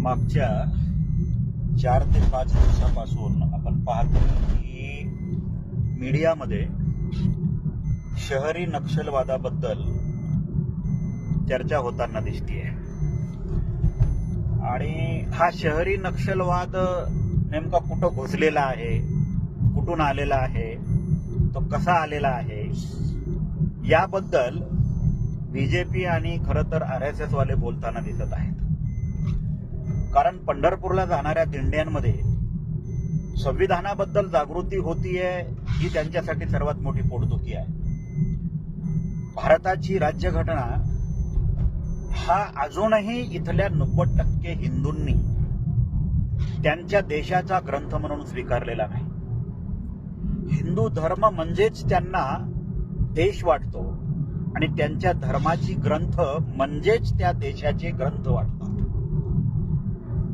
मागच्या चार ते पाच दिवसापासून आपण पाहतो की मीडियामध्ये शहरी नक्षलवादाबद्दल चर्चा होताना दिसतीये. आणि हा शहरी नक्षलवाद नेमका कुठं घुसलेला आहे? कुठून आलेला आहे? तो कसा आलेला आहे? याबद्दल बीजेपी आणि खरं तर आर एस एसवाले बोलताना दिसत आहेत. कारण पंढरपूरला जाणाऱ्या दिंड्यांमध्ये संविधानाबद्दल जागृती होतीये ही त्यांच्यासाठी सर्वात मोठी पोटदुखी आहे. भारताची राज्यघटना हा अजूनही इथल्या नव्वद टक्के हिंदूंनी त्यांच्या देशाचा ग्रंथ म्हणून स्वीकारलेला नाही. हिंदू धर्म म्हणजेच त्यांना देश वाटतो आणि त्यांच्या धर्माची ग्रंथ म्हणजेच त्या देशाचे ग्रंथ वाटतात.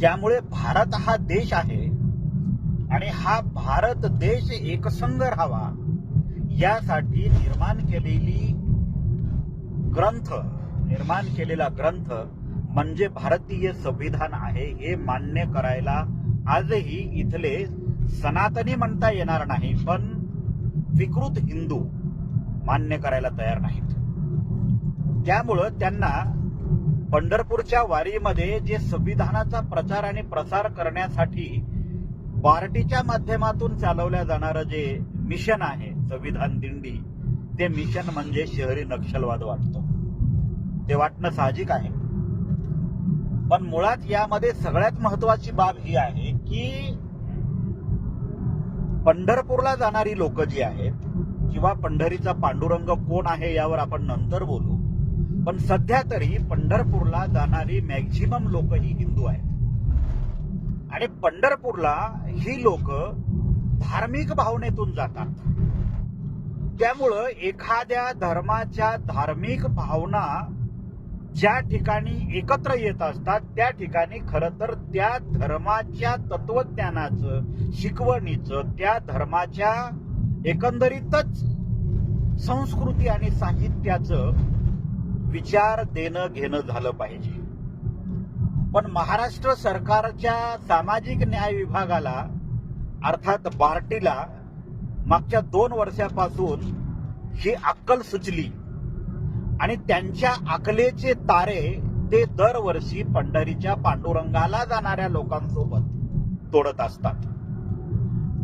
त्यामुळे भारत हा देश आहे आणि हा भारत देश एकसंग राहावा यासाठी निर्माण केलेली ग्रंथ निर्माण केलेला ग्रंथ म्हणजे भारतीय संविधान आहे हे मान्य करायला आजही इथले सनातनी म्हणता येणार नाही पण विकृत हिंदू मान्य करायला तयार नाहीत. त्यामुळं त्यांना पंढरपूरच्या वारीमध्ये जे संविधानाचा प्रचार आणि प्रसार करण्यासाठी पार्टीच्या माध्यमातून चालवल्या जाणारं जे मिशन आहे संविधान दिंडी ते मिशन म्हणजे शहरी नक्षलवाद वाटतो. ते वाटणं साहजिक आहे. पण मुळात यामध्ये सगळ्यात महत्वाची बाब ही आहे की पंढरपूरला जाणारी लोक जी आहेत किंवा पंढरीचा पांडुरंग कोण आहे यावर आपण नंतर बोलू. पण सध्या तरी पंढरपूरला जाणारी मॅक्झिमम लोक ही हिंदू आहेत. आणि पंढरपूरला ही लोक धार्मिक भावनेतून जातात. त्यामुळं एखाद्या धर्माच्या धार्मिक भावना ज्या ठिकाणी एकत्र येत असतात त्या ठिकाणी खर तर त्या धर्माच्या तत्वज्ञानाचं शिकवणीचं त्या धर्माच्या एकंदरीतच संस्कृती आणि साहित्याचं विचार देणं घेणं झालं पाहिजे. पण महाराष्ट्र सरकारच्या सामाजिक न्याय विभागाला अर्थात बार्टीला मागच्या दोन वर्षापासून ही अक्कल सुचली. आणि त्यांच्या अकलेचे तारे ते दरवर्षी पंढरीच्या पांडुरंगाला जाणाऱ्या लोकांसोबत तोडत असतात.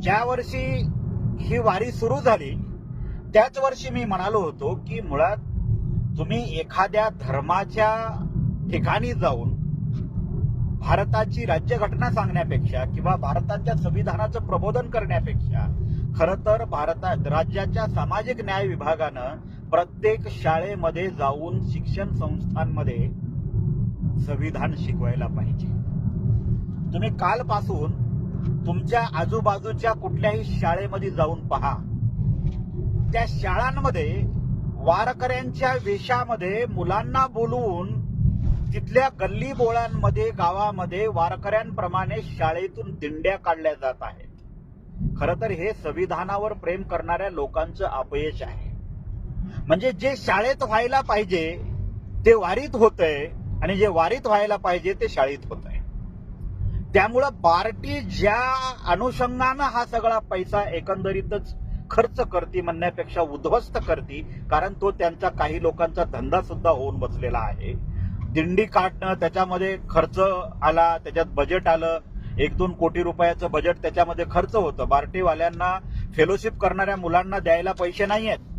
ज्या वर्षी ही वारी सुरू झाली त्याच वर्षी मी म्हणालो होतो की मुळात तुम्ही एखाद्या धर्माच्या ठिकाणी जाऊन भारताची राज्यघटना सांगण्यापेक्षा किंवा भारताच्या संविधानाचं प्रबोधन करण्यापेक्षा खर तर भारतात राज्याच्या सामाजिक न्याय विभागानं प्रत्येक शाळेमध्ये जाऊन शिक्षण संस्थांमध्ये संविधान शिकवायला पाहिजे. तुम्ही कालपासून तुमच्या आजूबाजूच्या कुठल्याही शाळेमध्ये जाऊन पहा. त्या शाळांमध्ये वारकऱ्यांच्या वेशामध्ये मुलांना बोलवून तिथल्या गल्ली बोळांमध्ये गावामध्ये वारकऱ्यांप्रमाणे शाळेतून दिंड्या काढल्या जात आहेत. खर तर हे संविधानावर प्रेम करणाऱ्या लोकांचं अपयश आहे. म्हणजे जे शाळेत व्हायला पाहिजे ते वारीत होतंय आणि जे वारीत व्हायला पाहिजे ते शाळेत होत आहे त्यामुळं पार्टी ज्या अनुषंगानं हा सगळा पैसा एकंदरीतच खर्च करती म्हणण्यापेक्षा उद्ध्वस्त करती कारण तो त्यांचा काही लोकांचा धंदा सुद्धा होऊन बसलेला आहे. दिंडी काढणं त्याच्यामध्ये खर्च आला त्याच्यात बजेट आलं. एक दोन कोटी रुपयाचं बजेट त्याच्यामध्ये खर्च होतं. बार्टीवाल्यांना फेलोशिप करणाऱ्या मुलांना द्यायला पैसे नाही आहेत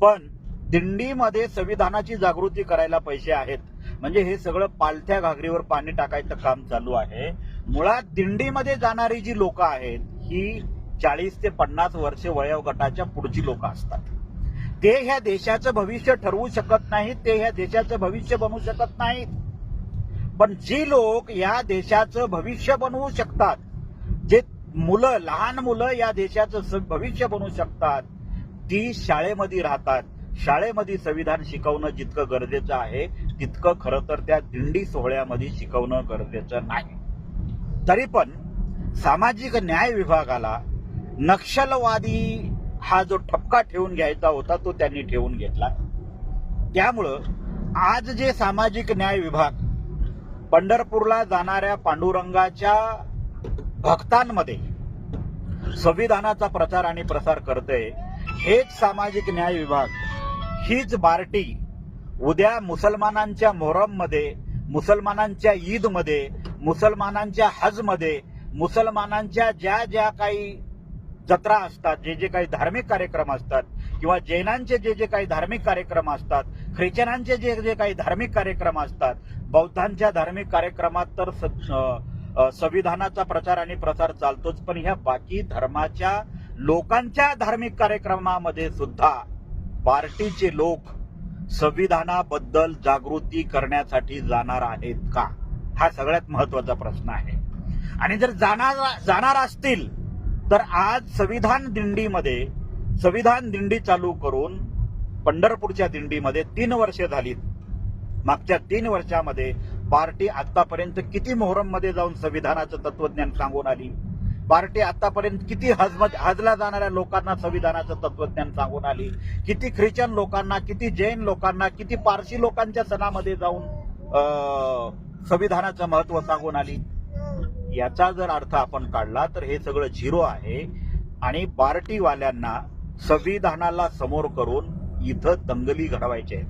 पण दिंडीमध्ये संविधानाची जागृती करायला पैसे आहेत. म्हणजे हे सगळं पालथ्या घागरीवर पाणी टाकायचं काम चालू आहे. मुळात दिंडीमध्ये जाणारी जी लोक आहेत ही चाळीस ते पन्नास वर्ष वयोगटाच्या पुढची लोक असतात. ते ह्या देशाचं भविष्य ठरवू शकत नाहीत ते ह्या देशाचं भविष्य बनवू शकत नाहीत. पण जी लोक या देशाचं भविष्य बनवू शकतात जे मुलं लहान मुलं या देशाचं स- भविष्य बनवू शकतात ती शाळेमध्ये राहतात. शाळेमध्ये संविधान शिकवणं जितकं गरजेचं आहे तितकं खरं तर त्या दिंडी सोहळ्यामध्ये शिकवणं गरजेचं नाही. तरी पण सामाजिक न्याय विभागाला नक्षलवादी हा जो ठपका ठेवून घ्यायचा होता तो त्यांनी ठेवून घेतला. त्यामुळं आज जे सामाजिक न्याय विभाग पंढरपूरला जाणाऱ्या पांडुरंगाच्या भक्तांमध्ये संविधानाचा प्रचार आणि प्रसार करते हेच सामाजिक न्याय विभाग हीच बार्टी उद्या मुसलमानांच्या मोहरममध्ये मुसलमानांच्या ईदमध्ये मुसलमानांच्या हजमध्ये मुसलमानांच्या ज्या ज्या काही जत्रा असतात जे जे काही धार्मिक कार्यक्रम असतात किंवा जैनांचे जे जे काही धार्मिक कार्यक्रम असतात ख्रिश्चनांचे जे जे काही धार्मिक कार्यक्रम असतात बौद्धांच्या धार्मिक कार्यक्रमात तर स- संविधानाचा प्रचार आणि प्रसार चालतोच पण ह्या बाकी धर्माच्या लोकांच्या धार्मिक कार्यक्रमामध्ये सुद्धा पार्टीचे लोक संविधानाबद्दल जागृती करण्यासाठी जाणार आहेत का? हा सगळ्यात महत्त्वाचा प्रश्न आहे. आणि जर जाणार जाणार असतील तर आज संविधान दिंडीमध्ये संविधान दिंडी चालू करून पंढरपूरच्या दिंडीमध्ये तीन वर्षे झालीत. मागच्या तीन वर्षामध्ये पार्टी आतापर्यंत किती मोहरममध्ये जाऊन संविधानाचं तत्वज्ञान सांगून आली? पार्टी आतापर्यंत किती हज हजला जाणाऱ्या लोकांना संविधानाचं तत्वज्ञान सांगून आली? किती ख्रिश्चन लोकांना किती जैन लोकांना किती पारशी लोकांच्या सणामध्ये जाऊन संविधानाचं महत्त्व सांगून आली? याचा जर अर्थ आपण काढला तर हे सगळं झिरो आहे. आणि पार्टीवाल्यांना संविधानाला समोर करून इथं दंगली घडवायचे आहेत.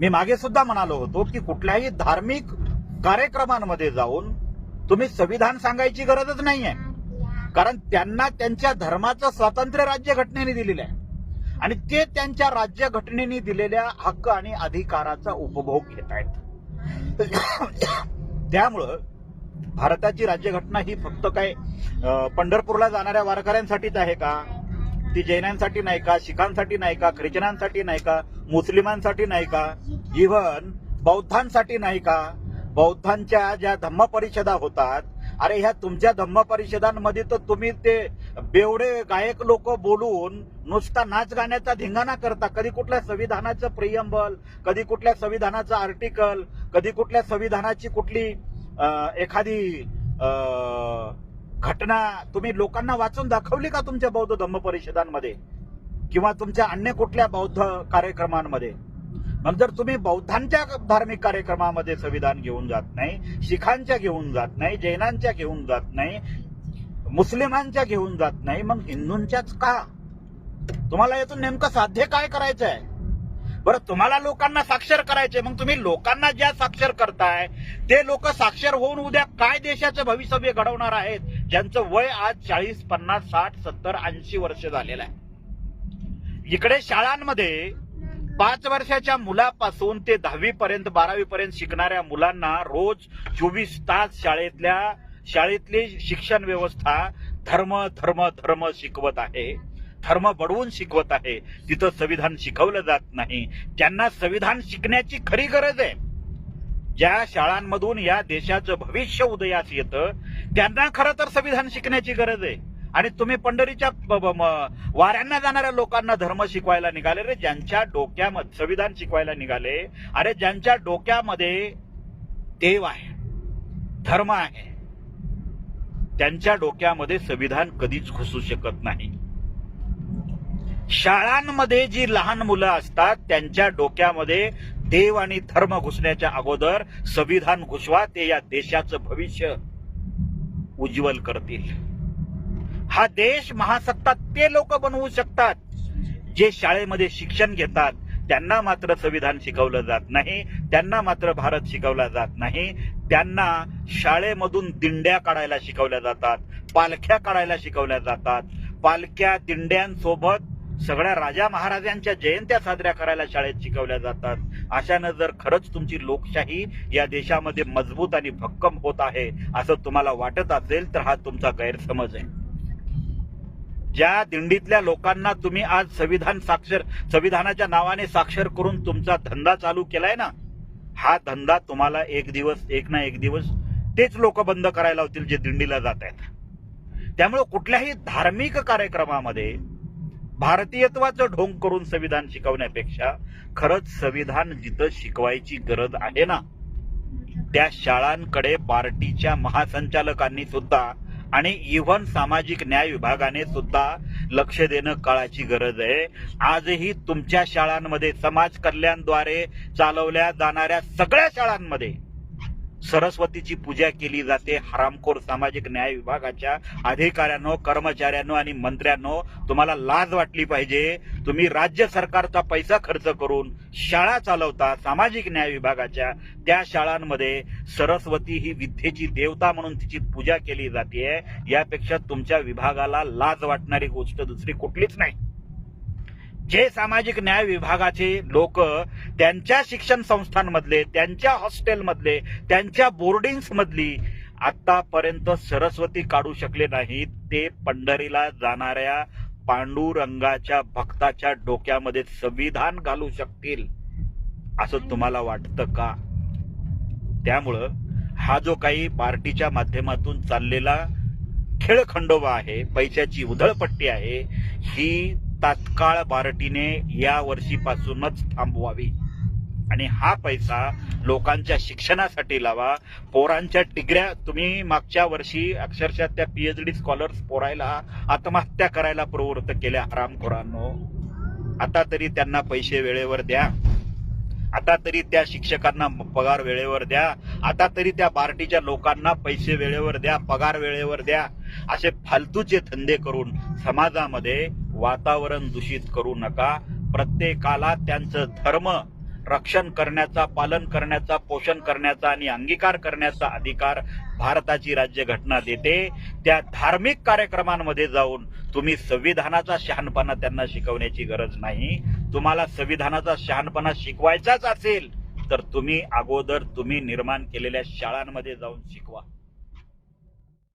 मी मागे सुद्धा म्हणालो होतो की कुठल्याही धार्मिक कार्यक्रमांमध्ये जाऊन तुम्ही संविधान सांगायची गरजच नाही आहे कारण त्यांना त्यांच्या धर्माचं स्वातंत्र्य राज्य घटनेने दिलेलं आहे. आणि ते त्यांच्या राज्य घटनेने दिलेल्या हक्क आणि अधिकाराचा उपभोग घेत आहेत. त्यामुळं भारताची राज्यघटना ही फक्त काय पंढरपूरला जाणाऱ्या वारकऱ्यांसाठीच आहे का? ती जैनांसाठी नाही का शिखांसाठी नाही का ख्रिश्चनांसाठी नाही का मुस्लिमांसाठी नाही का इव्हन बौद्धांसाठी नाही का? बौद्धांच्या ज्या धम्म परिषदा होतात अरे ह्या तुमच्या धम्म परिषदांमध्ये तर तुम्ही ते बेवडे गायक लोक बोलून नुसता नाच गाण्याचा धिंगाणा करता. कधी कुठल्या संविधानाचं प्रियंबल कधी कुठल्या संविधानाचं आर्टिकल कधी कुठल्या संविधानाची कुठली एखादी घटना तुम्ही लोकांना वाचून दाखवली का तुमच्या बौद्ध धम्म परिषदांमध्ये? किंवा तुमच्या अन्य कुठल्या बौद्ध कार्यक्रमांमध्ये? मग जर तुम्ही बौद्धांच्या धार्मिक कार्यक्रमामध्ये संविधान घेऊन जात नाही शिखांच्या घेऊन जात नाही जैनांच्या घेऊन जात नाही मुस्लिमांच्या घेऊन जात नाही मग हिंदूंच्याच का? तुम्हाला यातून नेमकं साध्य काय करायचं आहे बरं तुम्हाला लोकांना साक्षर करायचे मग तुम्ही लोकांना ज्या साक्षर करताय ते लोक साक्षर होऊन उद्या काय देशाचं भवितव्य घडवणार आहेत ज्यांचं वय आज चाळीस पन्नास साठ सत्तर ऐंशी वर्ष झालेलं आहे. इकडे शाळांमध्ये पाच वर्षाच्या मुलापासून ते दहावी पर्यंत बारावी पर्यंत शिकणाऱ्या मुलांना रोज चोवीस तास शाळेतल्या शाळेतली शिक्षण व्यवस्था धर्म धर्म धर्म शिकवत आहे. धर्म बडवून शिकवत आहे. तिथं संविधान शिकवलं जात नाही. त्यांना संविधान शिकण्याची खरी गरज आहे. ज्या शाळांमधून या देशाचं भविष्य उदयास येतं त्यांना खरं तर संविधान शिकण्याची गरज आहे. आणि तुम्ही पंढरीच्या वाऱ्यांना जाणाऱ्या लोकांना धर्म शिकवायला निघाले रे. ज्यांच्या डोक्यामध्ये संविधान शिकवायला निघाले अरे ज्यांच्या डोक्यामध्ये देव आहे धर्म आहे त्यांच्या डोक्यामध्ये संविधान कधीच घुसू शकत नाही. शाळांमध्ये जी लहान मुलं असतात त्यांच्या डोक्यामध्ये देव आणि धर्म घुसण्याच्या अगोदर संविधान घुसवा ते या देशाचं भविष्य उज्ज्वल करतील. हा देश महासत्ता ते लोक बनवू शकतात. जे शाळेमध्ये शिक्षण घेतात त्यांना मात्र संविधान शिकवलं जात नाही त्यांना मात्र भारत शिकवला जात नाही त्यांना शाळेमधून दिंड्या काढायला शिकवल्या जातात पालख्या काढायला शिकवल्या जातात. पालख्या दिंड्यांसोबत सगळ्या राजा महाराजांच्या जयंत्या साजऱ्या करायला शाळेत शिकवल्या जातात. अशानं जर खरंच तुमची लोकशाही या देशामध्ये मजबूत आणि भक्कम होत आहे असं तुम्हाला वाटत असेल तर हा तुमचा गैरसमज आहे. ज्या दिंडीतल्या लोकांना तुम्ही आज संविधान साक्षर संविधानाच्या नावाने साक्षर करून तुमचा धंदा चालू केलाय ना हा धंदा तुम्हाला एक दिवस एक ना एक दिवस तेच लोक बंद करायला होतील जे दिंडीला जात आहेत त्यामुळे कुठल्याही धार्मिक कार्यक्रमामध्ये भारतीयत्वाचं ढोंग करून संविधान शिकवण्यापेक्षा खरंच संविधान जिथं शिकवायची गरज आहे ना त्या शाळांकडे पार्टीच्या महासंचालकांनी सुद्धा आणि इव्हन सामाजिक न्याय विभागाने सुद्धा लक्ष देणं काळाची गरज आहे. आजही तुमच्या शाळांमध्ये समाज कल्याणद्वारे चालवल्या जाणाऱ्या सगळ्या शाळांमध्ये सरस्वतीची पूजा केली जाते. हरामखोर सामाजिक न्याय विभागाच्या अधिकाऱ्यांनो कर्मचाऱ्यांनो आणि मंत्र्यांनो तुम्हाला लाज वाटली पाहिजे. तुम्ही राज्य सरकारचा पैसा खर्च करून शाळा चालवता सामाजिक न्याय विभागाच्या त्या शाळांमध्ये सरस्वती ही विद्येची देवता म्हणून तिची पूजा केली जाते. यापेक्षा तुमच्या विभागाला लाज वाटणारी गोष्ट दुसरी कुठलीच नाही. जे सामाजिक न्याय विभागाचे लोक त्यांच्या शिक्षण संस्थांमधले त्यांच्या हॉस्टेलमधले त्यांच्या बोर्डिंग्समधली आत्तापर्यंत आतापर्यंत सरस्वती काढू शकले नाहीत. ते पंढरीला जाणाऱ्या पांडुरंगाच्या भक्ताच्या डोक्यामध्ये संविधान घालू शकतील असं तुम्हाला वाटतं का? त्यामुळं हा जो काही पार्टीच्या माध्यमातून चाललेला खेळखंडोबा आहे पैशाची उधळपट्टी आहे ही तात्काळ बार्टीने या वर्षीपासूनच थांबवावी. आणि हा पैसा लोकांच्या शिक्षणासाठी लावा. पोरांच्या डिग्र्या तुम्ही मागच्या वर्षी अक्षरशः त्या पीएचडी स्कॉलर्स पोरायला आत्महत्या करायला प्रवृत्त केल्या. हरामखोरांनो आता तरी त्यांना पैसे वेळेवर द्या. आता तरी त्या शिक्षकांना पगार वेळेवर द्या. आता तरी त्या पार्टीच्या लोकांना पैसे वेळेवर द्या पगार वेळेवर द्या. असे फालतूचे धंदे करून समाजामध्ये वातावरण दूषित करू नका. प्रत्येकाला त्यांचं धर्म रक्षण करण्याचा पालन करण्याचा पोषण करण्याचा आणि अंगीकार करण्याचा अधिकार भारताची राज्यघटना देते. त्या धार्मिक कार्यक्रमांमध्ये जाऊन तुम्ही संविधानाचा शहाणपणा त्यांना शिकवण्याची गरज नाही. तुम्हाला संविधानाचा शहाणपणा शिकवायचाच असेल तर तुम्ही अगोदर तुम्ही निर्माण केलेल्या शाळांमध्ये जाऊन शिकवा.